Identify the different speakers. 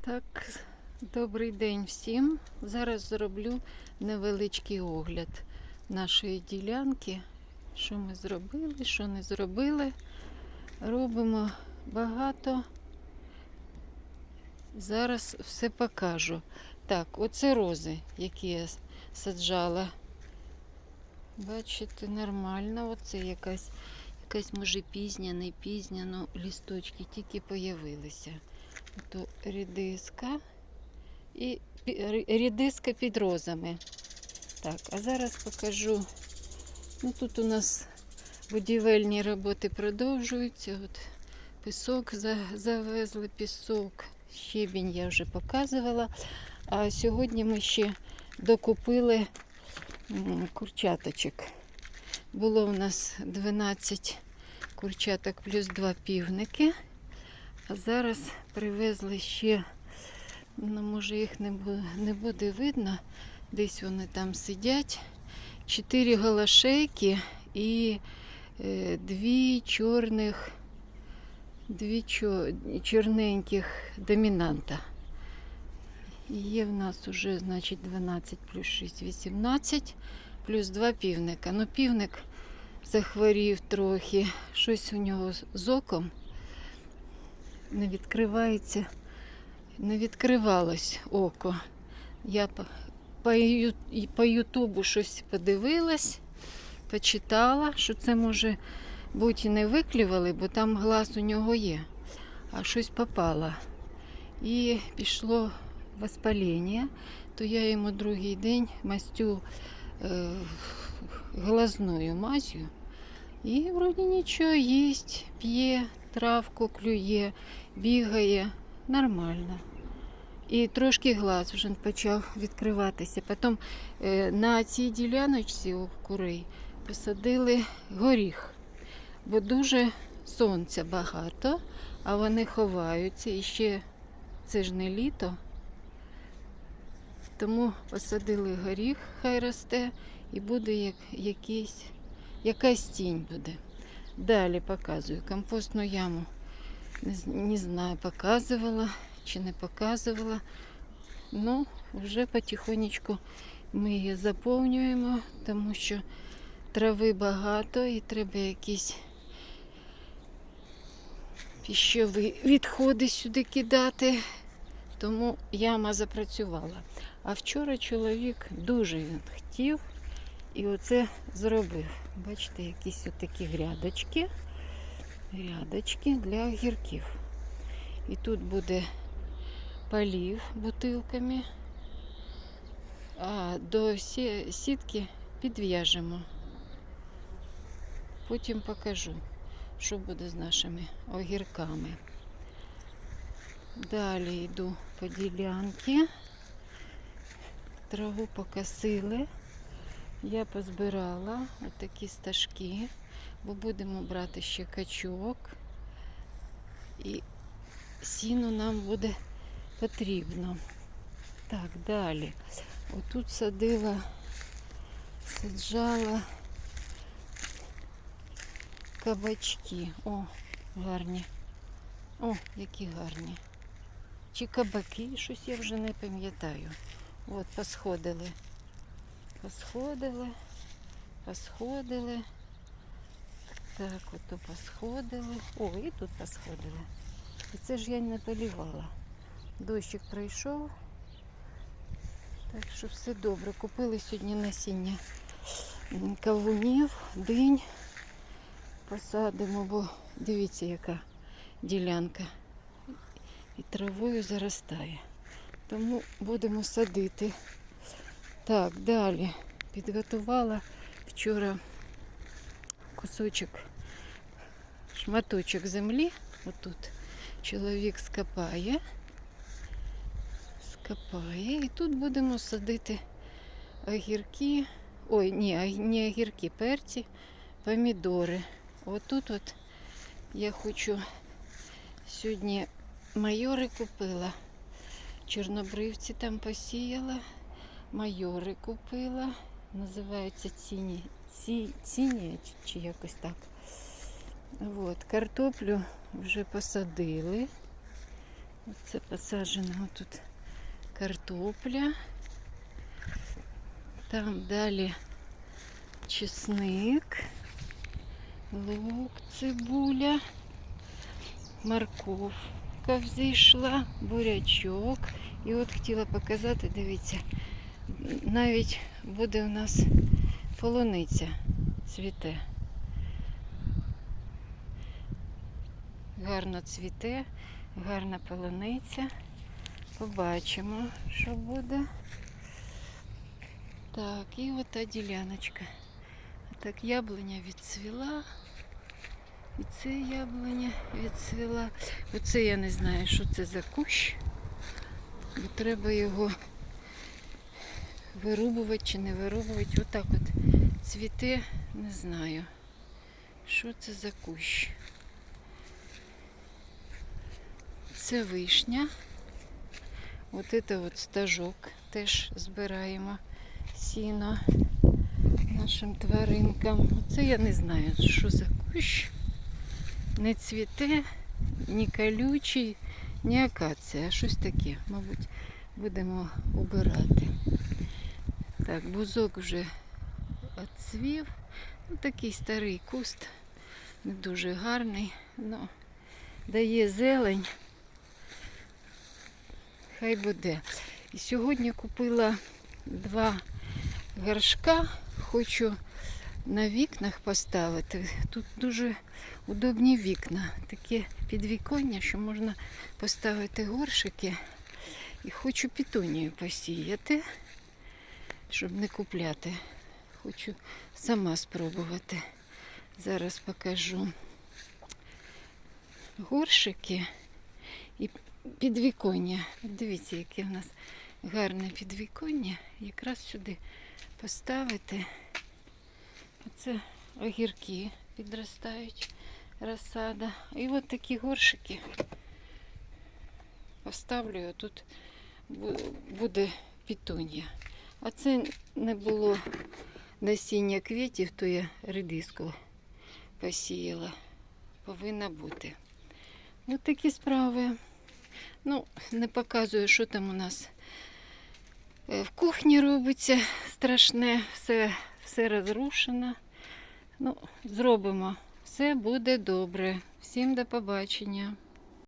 Speaker 1: Так, добрий день всім. Зараз зроблю невеличкий огляд нашої ділянки. Що ми зробили, що не зробили. Робимо багато. Зараз все покажу. Так, оце рози, які я саджала. Бачите, нормально. Оце якась, якась може пізня, не пізня, ну лісточки тільки появилися. То рідиска і рідиска під розами. Так, а зараз покажу. Ну, тут у нас будівельні роботи продовжуються. От пісок завезли, пісок, щебінь я вже показувала. А сьогодні ми ще докупили курчаточок. Було у нас 12 курчаток плюс 2 півники. А зараз привезли ще, ну може їх не буде, не буде видно, десь вони там сидять. Чотири голошейки і е, дві чорних, дві чо, чорненьких домінанта. Є в нас уже, значить, 12 плюс 6, 18, плюс 2 півника. Ну, півник захворів трохи, щось у нього з оком не відкривається, не відкривалось око. Я по, Ютубу щось подивилась, почитала, що це може бути не виклювали, бо там глаз у нього є, а щось попало. І пішло воспаління, то я йому другий день мастю е, глазною мазю. І вроді нічого їсть, п'є, травку клює, бігає нормально. І трошки глаз вже почав відкриватися. Потім е, на цій діляночці у курей посадили горіх, бо дуже сонця багато, а вони ховаються. І ще це ж не літо. Тому посадили горіх, хай росте, і буде як, якийсь, якась тінь буде. Далі показую компостну яму. Не, знаю, показувала чи не показувала. Ну, вже потихонечку ми її заповнюємо, тому що трави багато і треба якісь піщові відходи сюди кидати. Тому яма запрацювала. А вчора чоловік дуже він хотів і оце зробив. Бачите, якісь отакі грядочки. Грядочки для огірків. І тут буде полів бутилками. А до сітки підв'яжемо. Потім покажу, що буде з нашими огірками. Далі йду по ділянки. Траву покосили. Я позбирала отакі стажки, бо будемо брати ще качок. І сіно нам буде потрібно. Так, далі. Отут садила, саджала кабачки. О, гарні. О, які гарні. Чи кабаки, щось я вже не пам'ятаю. От, посходили. Посходили, посходили. Так, ото посходили. О, і тут посходили. І це ж я не полівала. Дощик пройшов. Так що все добре. Купили сьогодні насіння кавунів, динь. Посадимо, бо дивіться, яка ділянка. І травою заростає. Тому будемо садити. Так, далі підготувала вчора кусочок, шматочок землі. Отут чоловік скопає. Скопає. І тут будемо садити огірки. Ой, ні, не огірки, перці, помідори. Отут от я хочу сьогодні майори купила. Чорнобривці там посіяла. Майори купила. Називаються ціні. Ці, ціні чи, чи якось так. От, картоплю вже посадили. Оце посаджена тут картопля. Там далі чесник, лук, цибуля, морковка взійшла, бурячок. І от хотіла показати, дивіться, навіть буде у нас полуниця цвіте. Гарно цвіте, гарна полуниця. Побачимо, що буде. Так, і от та діляночка. Так, яблуня відцвіла. І це яблуня відцвіла. Оце я не знаю, що це за кущ. Бо треба його вирубувати чи не вирубувати. Отак от цвіте, не знаю. Що це за кущ? Це вишня. От це от стажок теж збираємо сіно нашим тваринкам. Це я не знаю, що за кущ. Не цвіте, ні колючий, ні акація, щось таке, мабуть, будемо убирати. Так, бузок вже відцвів. Ну, такий старий куст, не дуже гарний, але дає зелень. Хай буде. І сьогодні купила два горшка, хочу на вікнах поставити. Тут дуже удобні вікна, таке підвіконня, що можна поставити горшики. І хочу пітунію посіяти, щоб не купляти. Хочу сама спробувати. Зараз покажу горшики і підвіконня. Дивіться, яке в нас гарне підвіконня. Якраз сюди поставити. Оце огірки підростають, розсада. І от такі горшики поставлю, тут буде пітун'я. А це не було насіння квітів, то я редиску посіяла. Повинна бути. Ось такі справи. Ну, не показую, що там у нас е, в кухні робиться страшне, все, все розрушено. Ну, зробимо. Все буде добре. Всім до побачення.